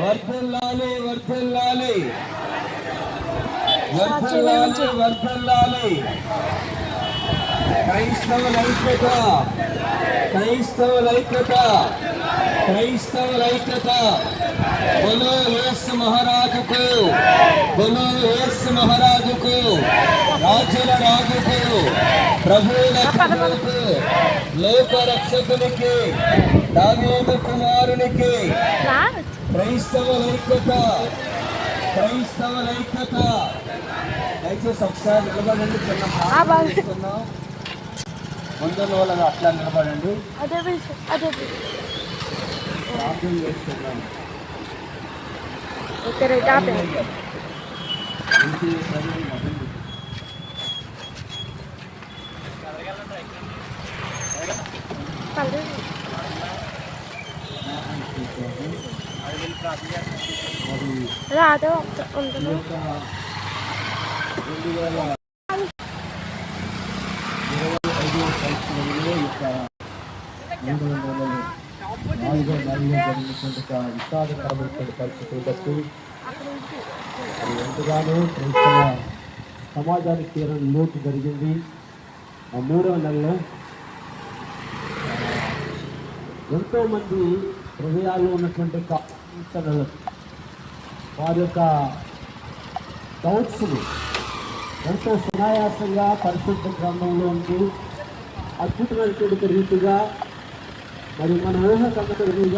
వర్ధిల్లాలి వర్ధిల్లాలి వర్ధిల్లాలి వర్ధిల్లాలి క్రైస్తవుల ఐక్యత క్రైస్తవుల ఐక్యత క్రైస్తవుల ఐక్యత. బోలో యేసు మహారాజుకు బోలో యేసు మహారాజుకు రాజుల రాజుకు ప్రభువుల ప్రభువుకు లోక రక్షకునికి దావీదు కుమారునికి క్రైస్తవుల ఐక్యత క్రైస్తవుల ఐక్యత. దయచేసి ఒకసారి నిలబడండి చిన్న. ప్రార్థన ముందు అట్లా నిలబడండి. ప్రార్థన చేస్తున్నాం. ఓకే రైట్ ఆపే ఇంటి ప్రజలు మొదలు పర్లేదు. మరి అదే అదే ఒక- ఉండదు యొక్క రెండు వేల ఇరవై ఐదు సంవత్సరంలో యొక్క మూడు వందల నాలుగో నెలలో జరిగినటువంటి ఒక విషాదకరమైనటువంటి పరిస్థితులు బట్టి మరి ఎంతగానో క్రైస్తవ సమాజానికి తీరని లోటు జరిగింది ఆ మూడవ నెలలో ఎంతో మంది హృదయాల్లో ఉన్నటువంటి కాంక్షణలు వారి యొక్క డౌట్స్ని ఎంతో సునాయాసంగా పరిశుద్ధ గ్రంథంలో ఉంది అద్భుతమైనటువంటి రీతిగా మరి మన ఊహ కన్నటువంటి